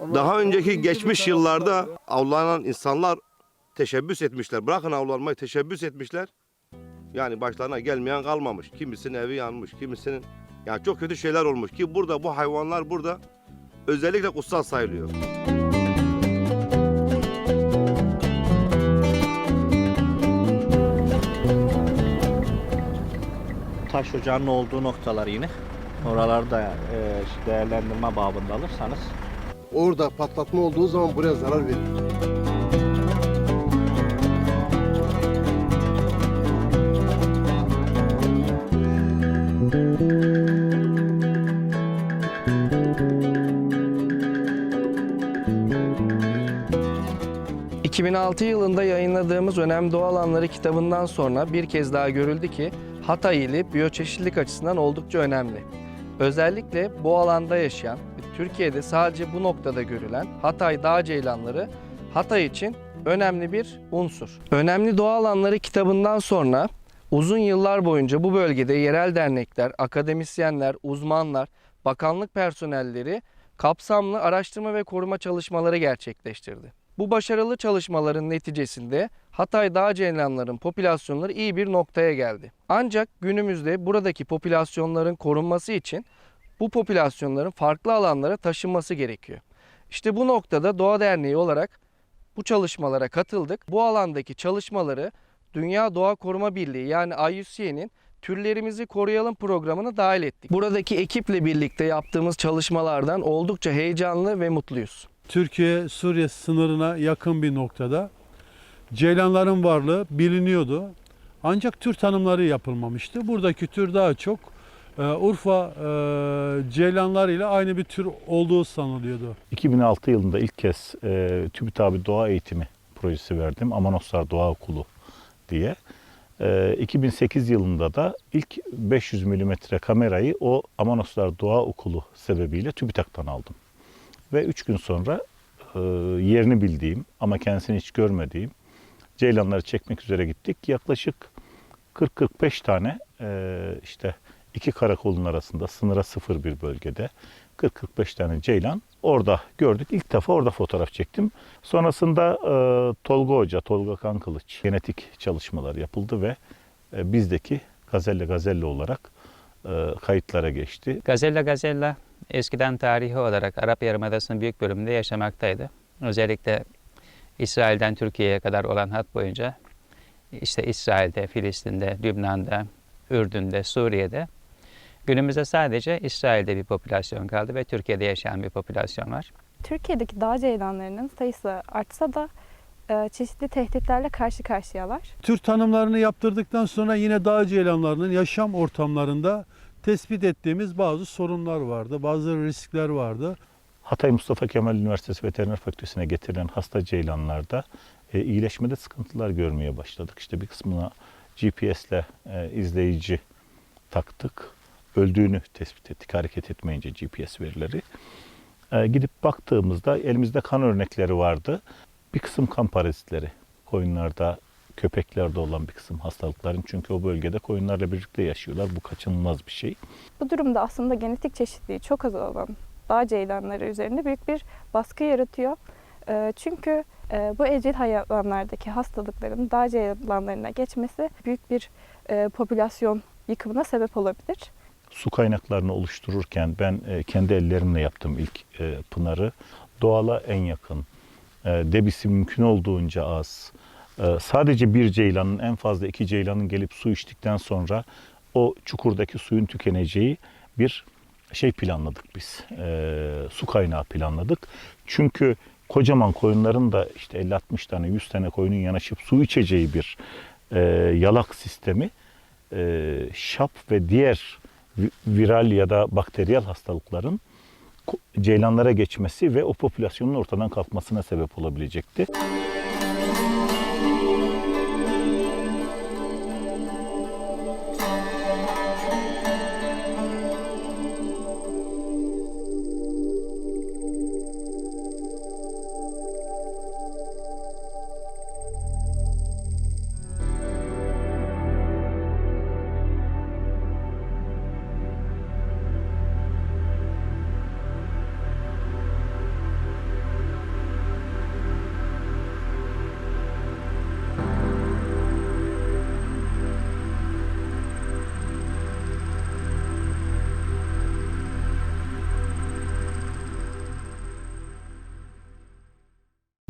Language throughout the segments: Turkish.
Daha önceki geçmiş yıllarda avlanan insanlar teşebbüs etmişler. Bırakın avlanmayı teşebbüs etmişler. Yani başlarına gelmeyen kalmamış. Kimisinin evi yanmış, kimisinin yani çok kötü şeyler olmuş ki burada bu hayvanlar burada özellikle kutsal sayılıyor. taş ocağının olduğu noktalar yine. Oraları da e, değerlendirme babında alırsanız Orada patlatma olduğu zaman buraya zarar verir. Hı. 2006 yılında yayınladığımız Önemli Doğa Alanları kitabından sonra bir kez daha görüldü ki Hatay ili biyoçeşitlilik açısından oldukça önemli. Özellikle bu alanda yaşayan Türkiye'de sadece bu noktada görülen Hatay dağ ceylanları Hatay için önemli bir unsur. Önemli Doğa Alanları kitabından sonra uzun yıllar boyunca bu bölgede yerel dernekler, akademisyenler, uzmanlar, bakanlık personelleri kapsamlı araştırma ve koruma çalışmaları gerçekleştirdi. Bu başarılı çalışmaların neticesinde Hatay dağ ceylanların popülasyonları iyi bir noktaya geldi. Ancak günümüzde buradaki popülasyonların korunması için bu popülasyonların farklı alanlara taşınması gerekiyor. İşte bu noktada Doğa Derneği olarak bu çalışmalara katıldık. Bu alandaki çalışmaları Dünya Doğa Koruma Birliği yani IUCN'in Türlerimizi Koruyalım programına dahil ettik. Buradaki ekiple birlikte yaptığımız çalışmalardan oldukça heyecanlı ve mutluyuz. Türkiye-Suriye sınırına yakın bir noktada ceylanların varlığı biliniyordu. Ancak tür tanımları yapılmamıştı. Buradaki tür daha çok Urfa e, ceylanlar ile aynı bir tür olduğu sanılıyordu. 2006 yılında ilk kez e, TÜBİTAK'ı doğa eğitimi projesi verdim. Amanoslar Doğa Okulu diye. E, 2008 yılında da ilk 500 milimetre kamerayı o Amanoslar Doğa Okulu sebebiyle TÜBİTAK'tan aldım. Ve 3 gün sonra e, yerini bildiğim ama kendisini hiç görmediğim ceylanları çekmek üzere gittik. Yaklaşık 40-45 tane e, işte iki karakolun arasında sınıra sıfır bir bölgede 40-45 tane ceylan orada gördük. İlk defa orada fotoğraf çektim. Sonrasında e, Tolga Hoca, Tolga Kankılıç genetik çalışmalar yapıldı ve e, bizdeki gazelle gazelle olarak e, kayıtlara geçti. Gazella Gazella eskiden tarihi olarak Arap Yarımadası'nın büyük bölümünde yaşamaktaydı. Özellikle İsrail'den Türkiye'ye kadar olan hat boyunca işte İsrail'de, Filistin'de, Lübnan'da, Ürdün'de, Suriye'de günümüzde sadece İsrail'de bir popülasyon kaldı ve Türkiye'de yaşayan bir popülasyon var. Türkiye'deki dağ ceylanlarının sayısı artsa da e, çeşitli tehditlerle karşı karşıyalar. Tür tanımlarını yaptırdıktan sonra yine dağ ceylanlarının yaşam ortamlarında tespit ettiğimiz bazı sorunlar vardı, bazı riskler vardı. Hatay Mustafa Kemal Üniversitesi Veteriner Fakültesi'ne getirilen hasta ceylanlarda e, iyileşmede sıkıntılar görmeye başladık. İşte bir kısmına GPS'le e, izleyici taktık. Öldüğünü tespit ettik hareket etmeyince GPS verileri. E, gidip baktığımızda elimizde kan örnekleri vardı. Bir kısım kan parazitleri koyunlarda, köpeklerde olan bir kısım hastalıkların. Çünkü o bölgede koyunlarla birlikte yaşıyorlar. Bu kaçınılmaz bir şey. Bu durumda aslında genetik çeşitliliği çok az olan dağ ceylanları üzerinde büyük bir baskı yaratıyor. E, çünkü e, bu evcil hayvanlardaki hastalıkların dağ ceylanlarına geçmesi büyük bir e, popülasyon yıkımına sebep olabilir. Su kaynaklarını oluştururken ben e, kendi ellerimle yaptım ilk e, pınarı. Doğala en yakın, e, debisi mümkün olduğunca az. Sadece bir ceylanın en fazla iki ceylanın gelip su içtikten sonra o çukurdaki suyun tükeneceği bir şey planladık biz. Su kaynağı planladık. Çünkü kocaman koyunların da işte 50-60 tane 100 tane koyunun yanaşıp su içeceği bir yalak sistemi şap ve diğer viral ya da bakteriyel hastalıkların ceylanlara geçmesi ve o popülasyonun ortadan kalkmasına sebep olabilecekti.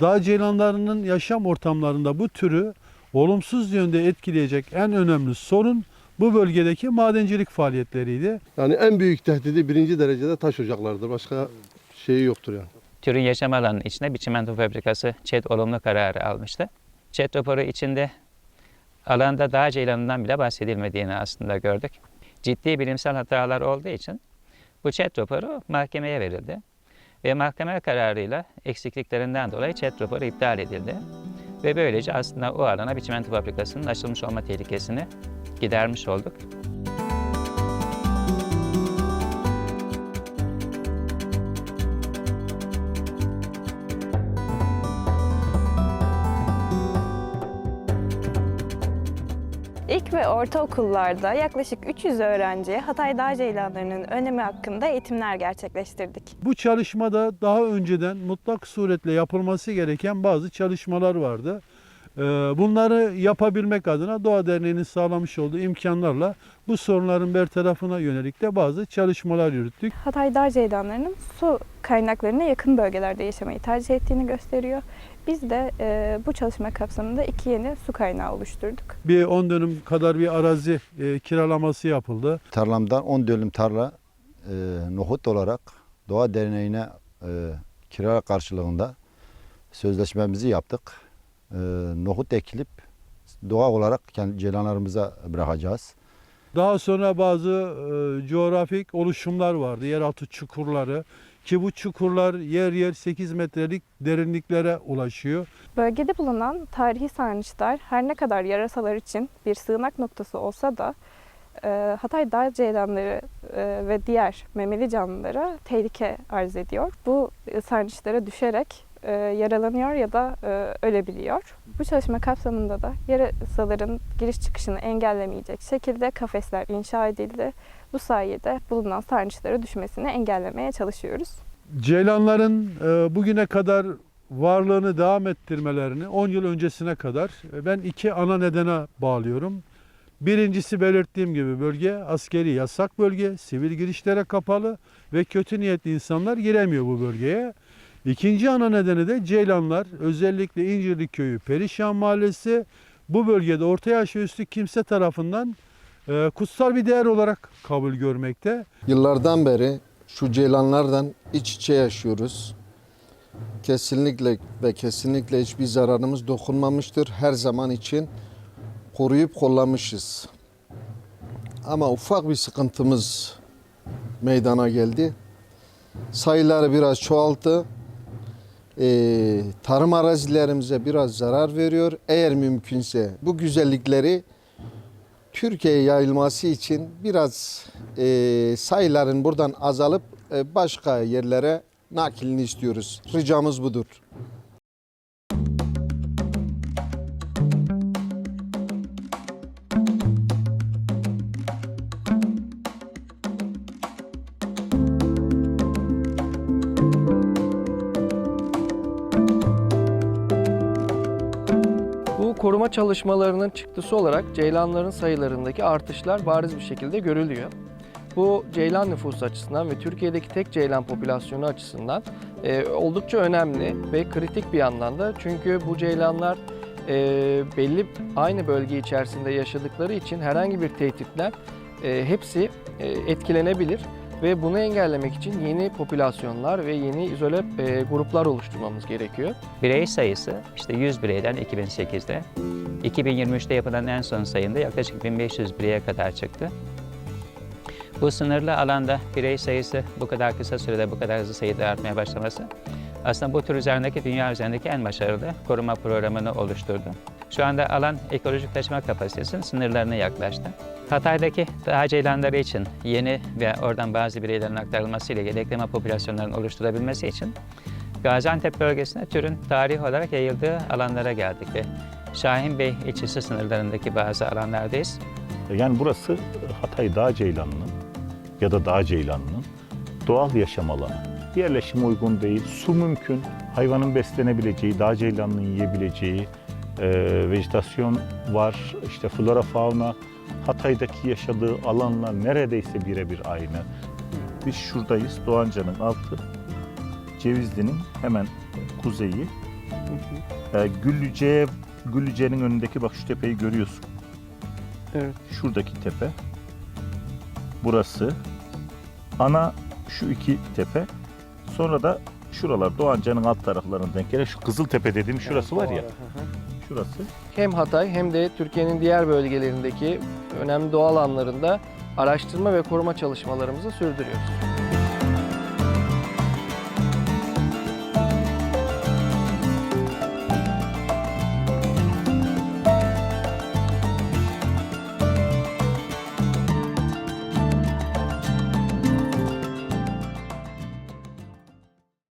Dağ ceylanlarının yaşam ortamlarında bu türü olumsuz yönde etkileyecek en önemli sorun bu bölgedeki madencilik faaliyetleriydi. Yani en büyük tehdidi birinci derecede taş ocaklarıdır. Başka şeyi yoktur yani. Türün yaşam alanının içine bir çimento fabrikası ÇED olumlu kararı almıştı. ÇED raporu içinde alanda dağ ceylanından bile bahsedilmediğini aslında gördük. Ciddi bilimsel hatalar olduğu için bu ÇED raporu mahkemeye verildi. Ve mahkeme kararıyla eksikliklerinden dolayı ÇED raporu iptal edildi. Ve böylece aslında o alana bir çimento fabrikasının açılmış olma tehlikesini gidermiş olduk. Ortaokullarda yaklaşık 300 öğrenciye Hatay Dağ Ceylanlarının önemi hakkında eğitimler gerçekleştirdik. Bu çalışmada daha önceden mutlak suretle yapılması gereken bazı çalışmalar vardı. Ee, Bunları yapabilmek adına Doğa Derneği'nin sağlamış olduğu imkanlarla bu sorunların bertarafına yönelik de bazı çalışmalar yürüttük. Hatay Dağ Ceylanlarının su kaynaklarına yakın bölgelerde yaşamayı tercih ettiğini gösteriyor. Biz de e, bu çalışma kapsamında iki yeni su kaynağı oluşturduk. Bir 10 dönüm kadar bir arazi e, kiralaması yapıldı. Tarlamdan 10 dönüm tarla e, nohut olarak Doğa Derneği'ne e, kira karşılığında sözleşmemizi yaptık. E, nohut ekilip doğa olarak kendi ceylanlarımıza bırakacağız. Daha sonra bazı e, coğrafik oluşumlar vardı. Yeraltı çukurları ki bu çukurlar yer yer 8 metrelik derinliklere ulaşıyor. Bölgede bulunan tarihi sarnıçlar her ne kadar yarasalar için bir sığınak noktası olsa da e, Hatay Dağ Ceylanları e, ve diğer memeli canlılara tehlike arz ediyor. Bu e, sarnıçlara düşerek e, yaralanıyor ya da e, ölebiliyor. Bu çalışma kapsamında da yarasaların giriş çıkışını engellemeyecek şekilde kafesler inşa edildi. Bu sayede bulunan sarnıçlara düşmesini engellemeye çalışıyoruz. Ceylanların e, bugüne kadar varlığını devam ettirmelerini 10 yıl öncesine kadar e, ben iki ana nedene bağlıyorum. Birincisi belirttiğim gibi bölge askeri yasak bölge, sivil girişlere kapalı ve kötü niyetli insanlar giremiyor bu bölgeye. İkinci ana nedeni de Ceylanlar, özellikle İncirli Köyü, Perişan Mahallesi bu bölgede orta yaş üstü kimse tarafından e, kutsal bir değer olarak kabul görmekte. Yıllardan beri şu ceylanlardan iç içe yaşıyoruz. Kesinlikle ve kesinlikle hiçbir zararımız dokunmamıştır. Her zaman için koruyup kollamışız. Ama ufak bir sıkıntımız meydana geldi. Sayıları biraz çoğalttı. Ee, tarım arazilerimize biraz zarar veriyor. Eğer mümkünse bu güzellikleri Türkiye'ye yayılması için biraz e, sayıların buradan azalıp e, başka yerlere nakilini istiyoruz. Ricamız budur. Koruma çalışmalarının çıktısı olarak ceylanların sayılarındaki artışlar bariz bir şekilde görülüyor. Bu ceylan nüfusu açısından ve Türkiye'deki tek ceylan popülasyonu açısından e, oldukça önemli ve kritik bir yandan da. Çünkü bu ceylanlar e, belli aynı bölge içerisinde yaşadıkları için herhangi bir tehditle e, hepsi e, etkilenebilir ve bunu engellemek için yeni popülasyonlar ve yeni izole e, gruplar oluşturmamız gerekiyor. Birey sayısı işte 100 bireyden 2008'de, 2023'te yapılan en son sayında yaklaşık 1500 bireye kadar çıktı. Bu sınırlı alanda birey sayısı bu kadar kısa sürede bu kadar hızlı sayıda artmaya başlaması aslında bu tür üzerindeki dünya üzerindeki en başarılı koruma programını oluşturdu. Şu anda alan ekolojik taşıma kapasitesinin sınırlarına yaklaştı. Hatay'daki dağ ceylanları için yeni ve oradan bazı bireylerin aktarılmasıyla gerekli popülasyonların oluşturabilmesi için Gaziantep bölgesine türün tarih olarak yayıldığı alanlara geldik ve Şahin Bey ilçesi sınırlarındaki bazı alanlardayız. Yani burası Hatay Dağ Ceylanı'nın ya da Dağ Ceylanı'nın doğal yaşam alanı. Yerleşime uygun değil, su mümkün, hayvanın beslenebileceği, dağ ceylanının yiyebileceği e, vejetasyon var, işte flora fauna. Hatay'daki yaşadığı alanlar neredeyse birebir aynı. Biz şuradayız, Doğanca'nın altı, Cevizli'nin hemen kuzeyi. E, Güllüce, Güllüce'nin önündeki bak şu tepeyi görüyorsun. Evet. Şuradaki tepe. Burası. Ana şu iki tepe. Sonra da şuralar Doğanca'nın alt taraflarından gelen şu Kızıltepe dediğim şurası var ya. Şurası. Hem Hatay hem de Türkiye'nin diğer bölgelerindeki önemli doğal alanlarında araştırma ve koruma çalışmalarımızı sürdürüyoruz.